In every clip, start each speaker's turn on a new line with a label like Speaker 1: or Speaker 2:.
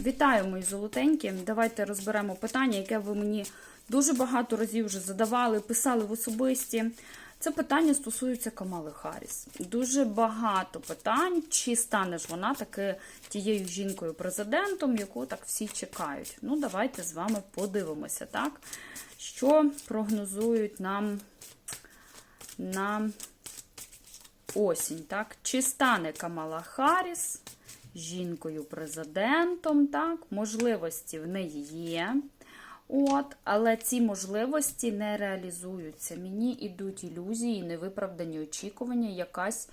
Speaker 1: Вітаю, мої золотенькі. Давайте розберемо питання, яке ви мені дуже багато разів вже задавали, писали в особисті. Це питання стосується Камали Харріс. Дуже багато питань, чи стане ж вона таки тією жінкою-президентом, яку так всі чекають. Ну, давайте з вами подивимося, так? Що прогнозують нам на осінь, так? Чи стане Камала Харріс жінкою-президентом, так? Можливості в неї є. От, але ці можливості не реалізуються. Мені йдуть ілюзії, невиправдані очікування, якась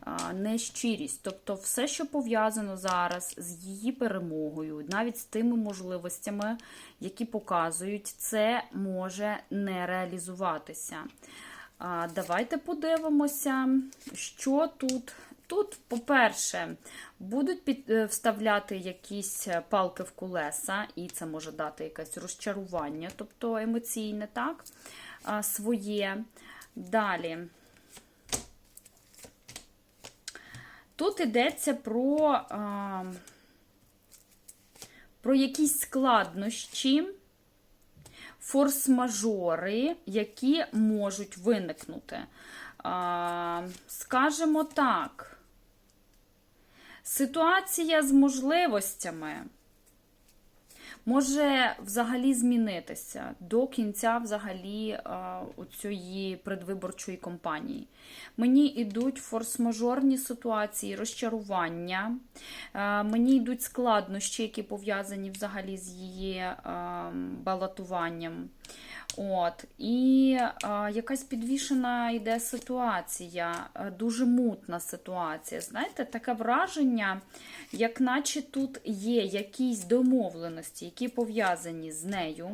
Speaker 1: а, нещирість. Тобто, все, що пов'язано зараз з її перемогою, навіть з тими можливостями, які показують, це може не реалізуватися. А, Давайте подивимося, що тут. Тут, по-перше, будуть під, е, вставляти якісь палки в колеса, і це може дати якесь розчарування, тобто емоційне, так, своє. Далі. Тут йдеться про, а, про якісь складнощі форс-мажори, які можуть виникнути. А, Скажемо так, ситуація з можливостями може взагалі змінитися до кінця взагалі цієї предвиборчої кампанії. Мені йдуть форс-мажорні ситуації, розчарування, мені йдуть складнощі, які пов'язані взагалі з її балотуванням. От, І а, якась підвішена йде ситуація, дуже мутна ситуація. Знаєте, таке враження, як наче тут є якісь домовленості, які пов'язані з нею.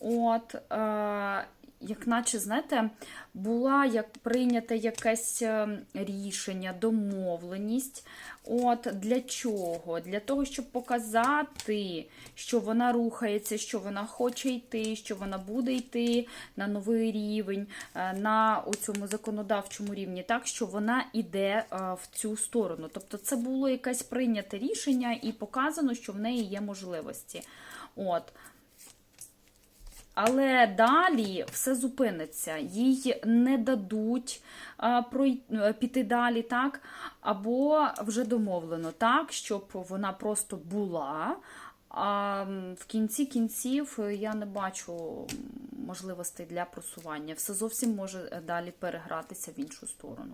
Speaker 1: От, а, як наче, знаєте, була як прийнято якесь е, рішення, домовленість. От Для чого? Для того, щоб показати, що вона рухається, що вона хоче йти, що вона буде йти на новий рівень, е, на цьому законодавчому рівні, так, що вона йде е, в цю сторону. Тобто це було якесь прийняте рішення і показано, що в неї є можливості. От. Але далі все зупиниться, їй не дадуть а, прой... піти далі, так? Або вже домовлено так, щоб вона просто була. А в кінці кінців я не бачу можливостей для просування. Все зовсім може далі перегратися в іншу сторону.